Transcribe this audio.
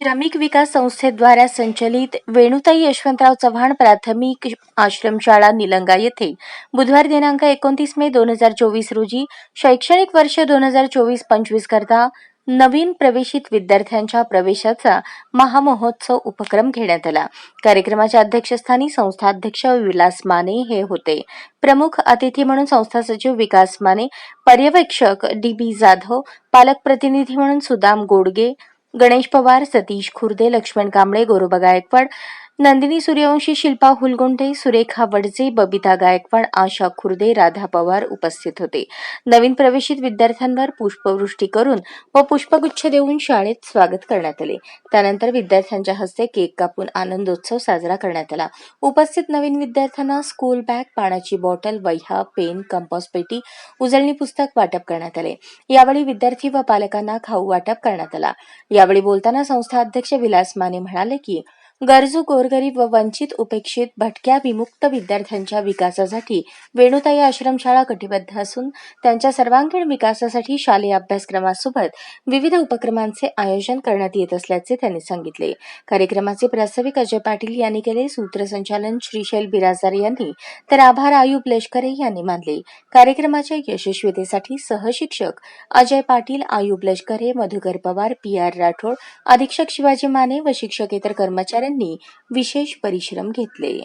श्रमिक विकास संस्थेद्वारा संचलित वेणुताई यशवंतराव चव्हाण प्राथमिक आश्रमशाळा निलंगा येथे बुधवार दिनांक एकोणतीस मे दोन हजार चोवीस रोजी शैक्षणिक वर्ष दोन हजार चोवीस पंचवीस करता नवीन प्रवेशित विद्यार्थ्यांच्या प्रवेशाचा महामहोत्सव उपक्रम घेण्यात आला. कार्यक्रमाच्या अध्यक्षस्थानी संस्था अध्यक्ष विलास माने हे होते. प्रमुख अतिथी म्हणून संस्था सचिव विकास माने पर्यवेक्षक डी बी जाधव पालक प्रतिनिधी म्हणून सुदाम गोडगे गणेश पवार सतीश खुर्दे लक्ष्मण कांबळे गोरोबा गायकवाड नंदिनी सूर्यवंशी शिल्पा हुलगुंडे सुरेखा वडजे बबिता गायकवाड आशा खुर्दे राधा पवार उपस्थित होते. नवीन प्रवेशित विद्यार्थ्यांवर पुष्पवृष्टी करून व पुष्पगुच्छ देऊन शाळेत स्वागत करण्यात आले. त्यानंतर विद्यार्थ्यांच्या हस्ते केक कापून आनंदोत्सव साजरा करण्यात आला. उपस्थित नवीन विद्यार्थ्यांना स्कूल बॅग पाण्याची बॉटल वह्या पेन कंपास पेटी उजळणी पुस्तक वाटप करण्यात आले. यावेळी विद्यार्थी व पालकांना खाऊ वाटप करण्यात आला. यावेळी बोलताना संस्था अध्यक्ष विलास माने म्हणाले की गरजू गोरगरीब व वंचित उपेक्षित भटक्या विमुक्त विद्यार्थ्यांच्या विकासासाठी वेणुताई आश्रमशाळा कटिबद्ध असून त्यांच्या सर्वांगीण विकासासाठी शालेय अभ्यासक्रमासोबत विविध उपक्रमांचे आयोजन करण्यात येत असल्याचे त्यांनी सांगितले. कार्यक्रमाचे प्रास्ताविक अजय पाटील यांनी केले सूत्रसंचालन श्रीशैल बिराजदार यांनी तर आभार आयुब लष्करे यांनी मानले. कार्यक्रमाच्या यशस्वीतेसाठी सहशिक्षक अजय पाटील आयुब लष्करे मधुकर पवार पी आर राठोड अधीक्षक शिवाजी माने व शिक्षकेतर कर्मचाऱ्यांनी विशेष परिश्रम घेतले.